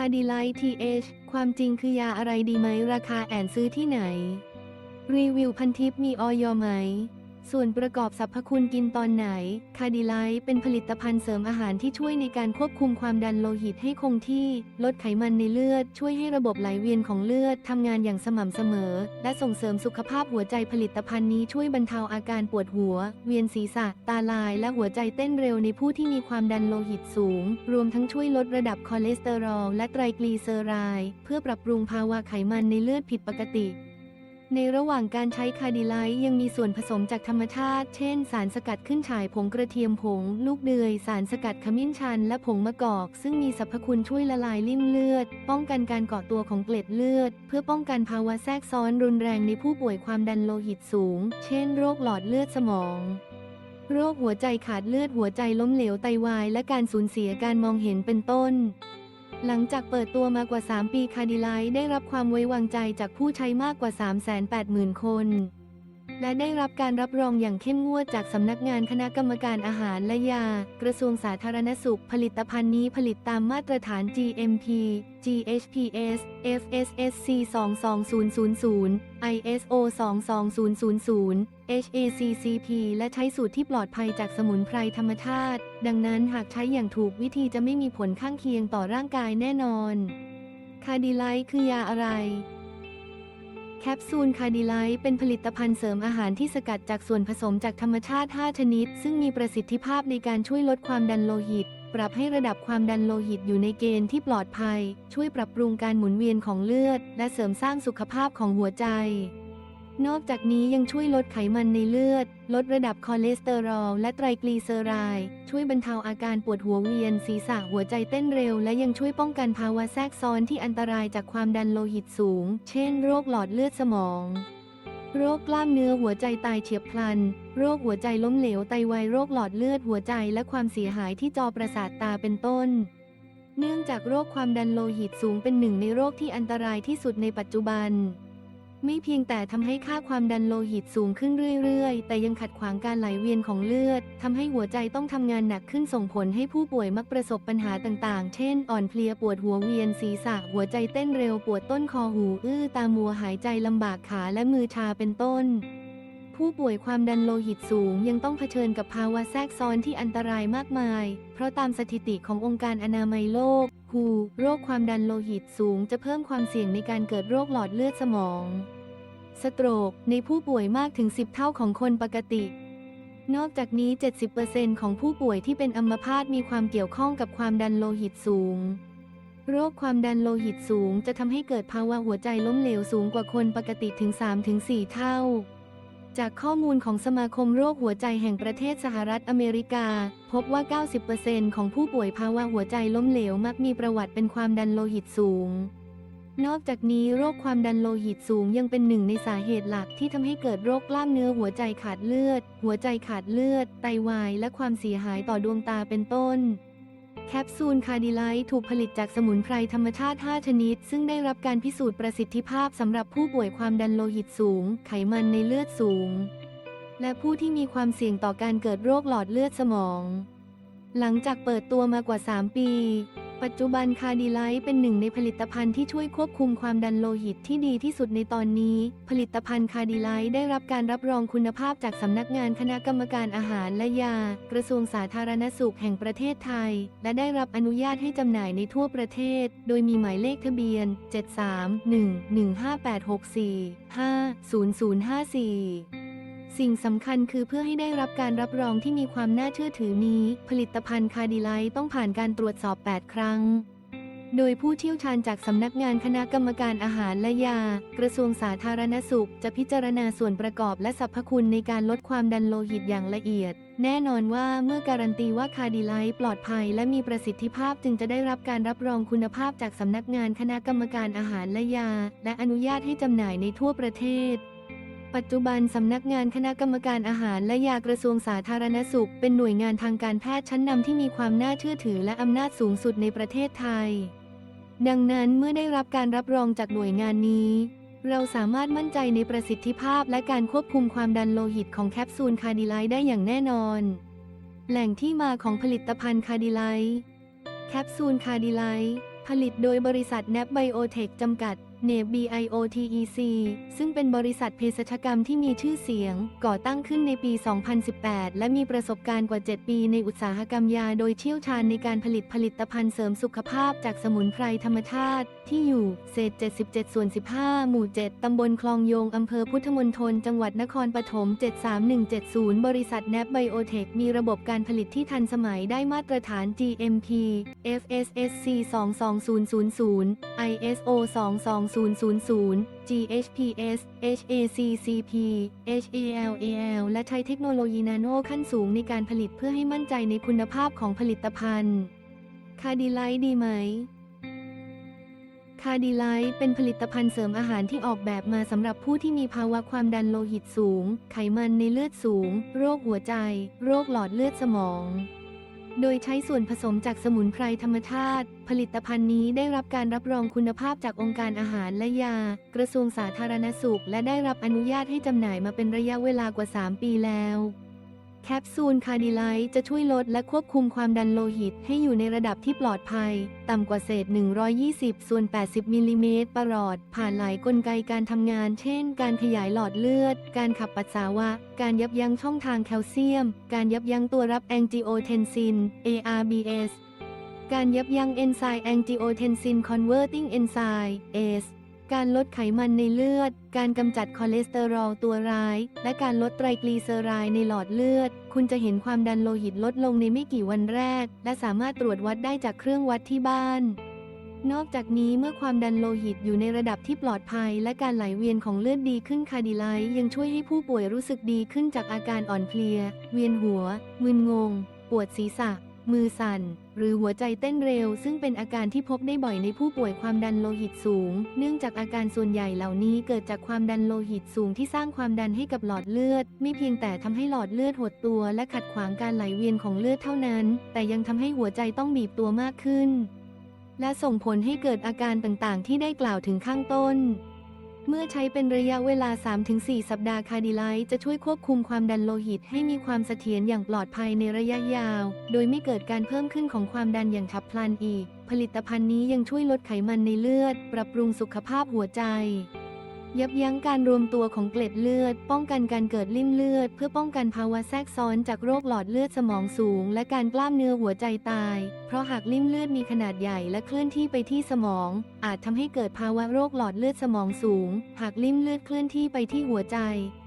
คาดีไลท์ทีเอชความจริงคือยาอะไรดีไหมราคาแอนซื้อที่ไหน รีวิวพันทิปมีออยไหม ส่วนประกอบสรรพคุณกินตอนไหน คาดีไลท์เป็นผลิตภัณฑ์เสริมอาหารที่ช่วยในการควบคุมความดันโลหิตให้คงที่ ลดไขมันในเลือด ช่วยให้ระบบไหลเวียนของเลือดทำงานอย่างสม่ำเสมอ และส่งเสริมสุขภาพหัวใจผลิตภัณฑ์นี้ช่วยบรรเทาอาการปวดหัว เวียนศีรษะ ตาลาย และหัวใจเต้นเร็วในผู้ที่มีความดันโลหิตสูง รวมทั้งช่วยลดระดับคอเลสเตอรอลและไตรกลีเซอไรด์เพื่อปรับปรุงภาวะไขมันในเลือดผิดปกติ ในระหว่างการใช้คาดิไลท์ยังมีส่วนผสมจากธรรมชาติ เช่น สารสกัดขึ้นฉายผงกระเทียมผง ลูกเดือย สารสกัดขมิ้นชัน และผงมะกอก ซึ่งมีสรรพคุณช่วยละลายลิ่มเลือด ป้องกันการเกาะตัวของเกล็ดเลือด เพื่อป้องกันภาวะแทรกซ้อนรุนแรงในผู้ป่วยความดันโลหิตสูง เช่น โรคหลอดเลือดสมองโรคหัวใจขาดเลือดหัวใจล้มเหลวไตวาย และการสูญเสียการมองเห็นเป็นต้น หลังจากเปิดตัวมากว่า 3 ปีคาดิไลได้รับความไว้วางใจจากผู้ใช้มากกว่า 380,000 คน และได้รับการรับรองอย่างเข้มงวดจากสำนักงานคณะกรรมการอาหารและยา กระทรวงสาธารณสุข ผลิตภัณฑ์นี้ผลิตตามมาตรฐาน GMP GHPS FSSC 22000 ISO 22000 HACCP และใช้สูตรที่ปลอดภัยจากสมุนไพรธรรมชาติ ดังนั้นหากใช้อย่างถูกวิธีจะไม่มีผลข้างเคียงต่อร่างกายแน่นอน คาดิไลท์คือยาอะไร แคปซูลคาร์ดิไลท์เป็นผลิตภัณฑ์เสริมอาหารที่สกัดจากส่วนผสมจากธรรมชาติ 5 ชนิด ซึ่งมีประสิทธิภาพในการช่วยลดความดันโลหิต ปรับให้ระดับความดันโลหิตอยู่ในเกณฑ์ที่ปลอดภัย ช่วยปรับปรุงการหมุนเวียนของเลือด และเสริมสร้างสุขภาพของหัวใจ นอกจากนี้ยังช่วยลดไขมันในเลือด ลดระดับคอเลสเตอรอลและไตรกลีเซอไรด์ช่วยบรรเทาอาการปวดหัวเวียนศีรษะหัวใจเต้นเร็ว และยังช่วยป้องกันภาวะแทรกซ้อนที่อันตรายจากความดันโลหิตสูง เช่นโรคหลอดเลือดสมอง โรคกล้ามเนื้อหัวใจตายเฉียบพลัน โรคหัวใจล้มเหลวไตวายโรคหลอดเลือดหัวใจและความเสียหายที่จอประสาทตาเป็นต้นเนื่องจากโรคความดันโลหิตสูงเป็นหนึ่งในโรคที่อันตรายที่สุดในปัจจุบัน ไม่เพียงแต่ทำให้ค่าความดันโลหิตสูงขึ้นเรื่อยๆ แต่ยังขัดขวางการไหลเวียนของเลือดทำให้หัวใจต้องทำงานหนักขึ้นส่งผลให้ผู้ป่วยมักประสบปัญหาต่างๆ เช่น อ่อนเพลียปวดหัวเวียนศีรษะ หัวใจเต้นเร็วปวดต้นคอหูอื้อตามัวหายใจลำบากขาและมือชาเป็นต้นผู้ป่วยความดันโลหิตสูงยังต้องเผชิญกับภาวะแทรกซ้อนที่อันตรายมากมาย เพราะตามสถิติขององค์การอนามัยโลก WHO โรคความดันโลหิตสูงจะเพิ่มความเสี่ยงในการเกิดโรคหลอดเลือดสมอง สโตรกในผู้ป่วยมากถึง 10 เท่าของคนปกติ นอกจากนี้ 70%ของผู้ป่วยที่เป็นอัมพาตมีความเกี่ยวข้องกับความดันโลหิตสูง โรคความดันโลหิตสูงจะทำให้เกิดภาวะหัวใจล้มเหลวสูงกว่าคนปกติถึง 3-4 เท่า จากข้อมูลของสมาคมโรคหัวใจแห่งประเทศสหรัฐอเมริกา พบว่า 90%ของผู้ป่วยภาวะหัวใจล้มเหลวมักมีประวัติเป็นความดันโลหิตสูง นอกจากนี้โรคความดันโลหิตสูงยังเป็นหนึ่งในสาเหตุหลักที่ทำให้เกิดโรคกล้ามเนื้อหัวใจขาดเลือด หัวใจขาดเลือด ไตวาย และความเสียหายต่อดวงตาเป็นต้น แคปซูลคาร์ดิไลท์ถูกผลิตจากสมุนไพรธรรมชาติ 5 ชนิด ซึ่งได้รับการพิสูจน์ประสิทธิภาพสำหรับผู้ป่วยความดันโลหิตสูง ไขมันในเลือดสูง และผู้ที่มีความเสี่ยงต่อการเกิดโรคหลอดเลือดสมอง หลังจากเปิดตัวมากว่า 3 ปี ปัจจุบันคาร์ดิไลท์เป็นหนึ่งในผลิตภัณฑ์ที่ช่วยควบคุมความดันโลหิตที่ดีที่สุดในตอนนี้ ผลิตภัณฑ์คาร์ดิไลท์ได้รับการรับรองคุณภาพจากสำนักงานคณะกรรมการอาหารและยา กระทรวงสาธารณสุขแห่งประเทศไทย และได้รับอนุญาตให้จำหน่ายในทั่วประเทศ โดยมีหมายเลขทะเบียน 7311586450054 สิ่งสำคัญคือเพื่อให้ได้รับการรับรองที่มีความน่าเชื่อถือนี้ ผลิตภัณฑ์คาดิไลท์ต้องผ่านการตรวจสอบ 8 ครั้ง โดยผู้เชี่ยวชาญจากสำนักงานคณะกรรมการอาหารและยา กระทรวงสาธารณสุข จะพิจารณาส่วนประกอบและสรรพคุณในการลดความดันโลหิตอย่างละเอียด แน่นอนว่าเมื่อการันตีว่าคาดิไลท์ปลอดภัยและมีประสิทธิภาพจึงจะได้รับการรับรองคุณภาพจากสำนักงานคณะกรรมการอาหารและยา และอนุญาตให้จำหน่ายในทั่วประเทศ ปัจจุบันสำนักงานคณะกรรมการอาหารและยากระทรวงสาธารณสุข เป็นหน่วยงานทางการแพทย์ชั้นนำที่มีความน่าเชื่อถือและอำนาจสูงสุดในประเทศไทย ดังนั้นเมื่อได้รับการรับรองจากหน่วยงานนี้ เราสามารถมั่นใจในประสิทธิภาพและการควบคุมความดันโลหิตของแคปซูลคาร์ดิไลท์ได้อย่างแน่นอน แหล่งที่มาของผลิตภัณฑ์คาร์ดิไลท์แคปซูลคาร์ดิไลท์ผลิตโดยบริษัท n a b Biotech จำกัด n a b BIOTEC ซึ่งเป็นบริษัทเภสัชกรรมที่มีชื่อเสียง ก่อตั้งขึ้นในปี 2018 และมีประสบการณ์กว่า 7 ปีในอุตสาหกรรมยาโดยเชี่ยวชาญในการผลิตผลิตภัณฑ์เสริมสุขภาพจากสมุนไพรธรรมชาติ ที่อยู่เศษ 77 ส่วน 15 หมู่ 7 ตำบลคลองโยง อำเภอพุทธมณฑล จังหวัดนครปฐม 73170 บริษัท n a b Biotech มีระบบการผลิตที่ทันสมัยได้มาตรฐาน GMP FSSC 22000 ISO 22000 GHPS HACCP HALAL และใช้เทคโนโลยีนาโนขั้นสูงในการผลิตเพื่อให้มั่นใจในคุณภาพของผลิตภัณฑ์ คาดีไลท์ดีไหม คาดีไลท์เป็นผลิตภัณฑ์เสริมอาหารที่ออกแบบมาสำหรับผู้ที่มีภาวะความดันโลหิตสูง ไขมันในเลือดสูง โรคหัวใจ โรคหลอดเลือดสมอง โดยใช้ส่วนผสมจากสมุนไพรธรรมชาติ ผลิตภัณฑ์นี้ได้รับการรับรองคุณภาพจากองค์การอาหารและยา กระทรวงสาธารณสุข และได้รับอนุญาตให้จำหน่ายมาเป็นระยะเวลากว่า 3 ปีแล้ว แคปซูลคาร์ดิไลท์จะช่วยลดและควบคุมความดันโลหิตให้อยู่ในระดับที่ปลอดภัย ต่ำกว่าเศษ 120 ส่วน 80 มิลลิเมตรประหลอด ผ่านหลายกลไกการทำงาน เช่น การขยายหลอดเลือด การขับปัสสาวะ การยับยั้งช่องทางแคลเซียม การยับยั้งตัวรับแองจิโอเทนซิน ARBS การยับยั้งเอนไซม์แองจิโอเทนซินคอนเวอร์ติ้งเอนไซม์ ACE การลดไขมันในเลือด การกำจัดคอเลสเตอรอลตัวร้าย และการลดไตรกลีเซอไรด์ในหลอดเลือด คุณจะเห็นความดันโลหิตลดลงในไม่กี่วันแรก และสามารถตรวจวัดได้จากเครื่องวัดที่บ้าน นอกจากนี้เมื่อความดันโลหิตอยู่ในระดับที่ปลอดภัย และการไหลเวียนของเลือดดีขึ้นคาดิไลยังช่วยให้ผู้ป่วยรู้สึกดีขึ้นจากอาการอ่อนเพลีย เวียนหัว มึนงง ปวดศีรษะ มือสั่น หรือหัวใจเต้นเร็ว ซึ่งเป็นอาการที่พบได้บ่อยในผู้ป่วยความดันโลหิตสูง เนื่องจากอาการส่วนใหญ่เหล่านี้เกิดจากความดันโลหิตสูงที่สร้างความดันให้กับหลอดเลือด ไม่เพียงแต่ทำให้หลอดเลือดหดตัวและขัดขวางการไหลเวียนของเลือดเท่านั้น แต่ยังทำให้หัวใจต้องบีบตัวมากขึ้น และส่งผลให้เกิดอาการต่างๆ ที่ได้กล่าวถึงข้างต้น เมื่อใช้เป็นระยะเวลา 3-4 สัปดาห์คาร์ดิไลท์จะช่วยควบคุมความดันโลหิตให้มีความเสถียรอย่างปลอดภัยในระยะยาว โดยไม่เกิดการเพิ่มขึ้นของความดันอย่างฉับพลันอีก ผลิตภัณฑ์นี้ยังช่วยลดไขมันในเลือด ปรับปรุงสุขภาพหัวใจ ยับยั้งการรวมตัวของเกล็ดเลือด ป้องกันการเกิดลิ่มเลือด เพื่อป้องกันภาวะแทรกซ้อนจากโรคหลอดเลือดสมองสูง และการกล้ามเนื้อหัวใจตาย เพราะหากลิ่มเลือดมีขนาดใหญ่และเคลื่อนที่ไปที่สมอง อาจทำให้เกิดภาวะโรคหลอดเลือดสมองสูง หากลิ่มเลือดเคลื่อนที่ไปที่หัวใจ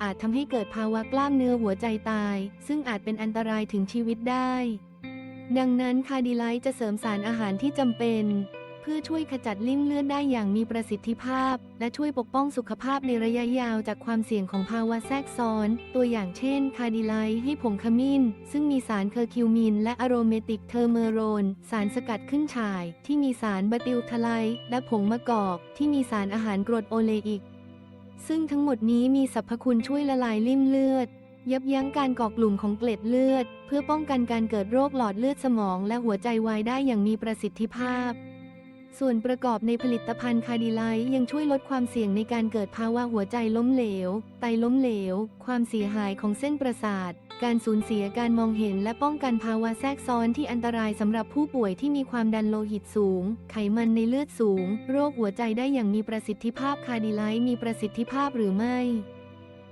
อาจทำให้เกิดภาวะกล้ามเนื้อหัวใจตาย ซึ่งอาจเป็นอันตรายถึงชีวิตได้ ดังนั้นคาร์ดิไลท์จะเสริมสารอาหารที่จำเป็น พื่อช่วยขจัดลิ่มเลือดได้อย่างมีประสิทธิภาพ และช่วยปกป้องสุขภาพในระยะยาวจากความเสี่ยงของภาวะแทรกซ้อน ตัวอย่างเช่น คาดิไลให้ผงขมิ้น ซึ่งมีสารเคอร์คิวมิน และอะโรเมติกเทอร์เมโรน สารสกัดขึ้นฉ่าย ที่มีสารบาติลทไลและผงมะกอก ที่มีสารอาหารกรดโอเลอิก ซึ่งทั้งหมดนี้มีสรรพคุณช่วยละลายลิ่มเลือดยับยั้งการก่อกลุ่มของเกล็ดเลือด เพื่อป้องกันการเกิดโรคหลอดเลือดสมองและหัวใจวายได้อย่างมีประสิทธิภาพ ส่วนประกอบในผลิตภัณฑ์คาดิไลท์ยังช่วยลดความเสี่ยงในการเกิดภาวะหัวใจล้มเหลว ไตล้มเหลว ความเสียหายของเส้นประสาท การสูญเสียการมองเห็นและป้องกันภาวะแทรกซ้อนที่อันตรายสำหรับผู้ป่วยที่มีความดันโลหิตสูง ไขมันในเลือดสูง โรคหัวใจได้อย่างมีประสิทธิภาพคาดิไลท์มีประสิทธิภาพหรือไม่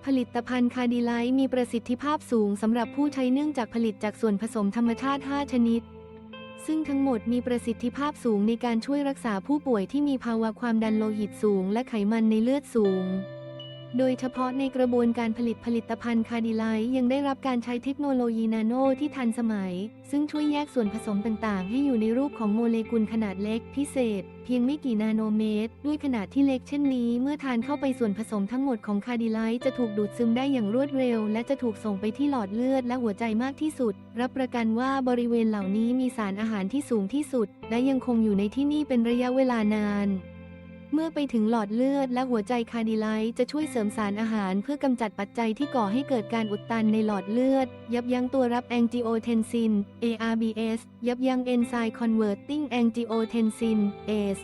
ผลิตภัณฑ์คาดิไลท์มีประสิทธิภาพสูงสำหรับผู้ใช้เนื่องจากผลิตจากส่วนผสมธรรมชาติ 5 ชนิด ซึ่งทั้งหมดมีประสิทธิภาพสูงในการช่วยรักษาผู้ป่วยที่มีภาวะความดันโลหิตสูงและไขมันในเลือดสูง โดยเฉพาะในกระบวนการผลิตผลิตภัณฑ์คาร์ดิไลท์ยังได้รับการใช้เทคโนโลยีนาโนที่ทันสมัย ซึ่งช่วยแยกส่วนผสมต่างๆ ให้อยู่ในรูปของโมเลกุลขนาดเล็กพิเศษ เพียงไม่กี่นาโนเมตร ด้วยขนาดที่เล็กเช่นนี้ เมื่อทานเข้าไปส่วนผสมทั้งหมดของคาร์ดิไลท์จะถูกดูดซึมได้อย่างรวดเร็ว และจะถูกส่งไปที่หลอดเลือดและหัวใจมากที่สุด รับประกันว่าบริเวณเหล่านี้มีสารอาหารที่สูงที่สุด และยังคงอยู่ในที่นี่เป็นระยะเวลานาน เมื่อไปถึงหลอดเลือดและหัวใจคาร์ดิไลท์จะช่วยเสริมสารอาหารเพื่อกำจัดปัจจัยที่ก่อให้เกิดการอุดตันในหลอดเลือด ยับยั้งตัวรับแองจิโอเทนซิน ARBS ยับยั้งเอนไซม์คอนเวอร์ติ้งแองจิโอเทนซิน ACE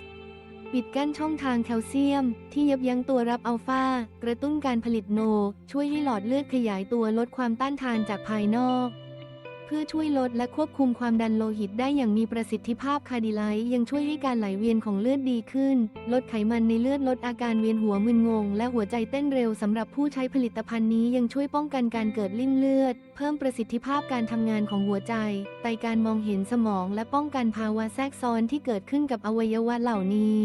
ปิดกั้นช่องทางแคลเซียม ที่ยับยั้งตัวรับอัลฟากระตุ้นการผลิตโน ช่วยให้หลอดเลือดขยายตัวลดความต้านทานจากภายนอก เพื่อช่วยลดและควบคุมความดันโลหิตได้อย่างมีประสิทธิภาพคาร์ดิไลท์ยังช่วยให้การไหลเวียนของเลือดดีขึ้น ลดไขมันในเลือดลดอาการเวียนหัวมึนงง และหัวใจเต้นเร็วสำหรับผู้ใช้ผลิตภัณฑ์นี้ยังช่วยป้องกันการเกิดลิ่มเลือด เพิ่มประสิทธิภาพการทำงานของหัวใจ ไตการมองเห็นสมองและป้องกันภาวะแทรกซ้อนที่เกิดขึ้นกับอวัยวะเหล่านี้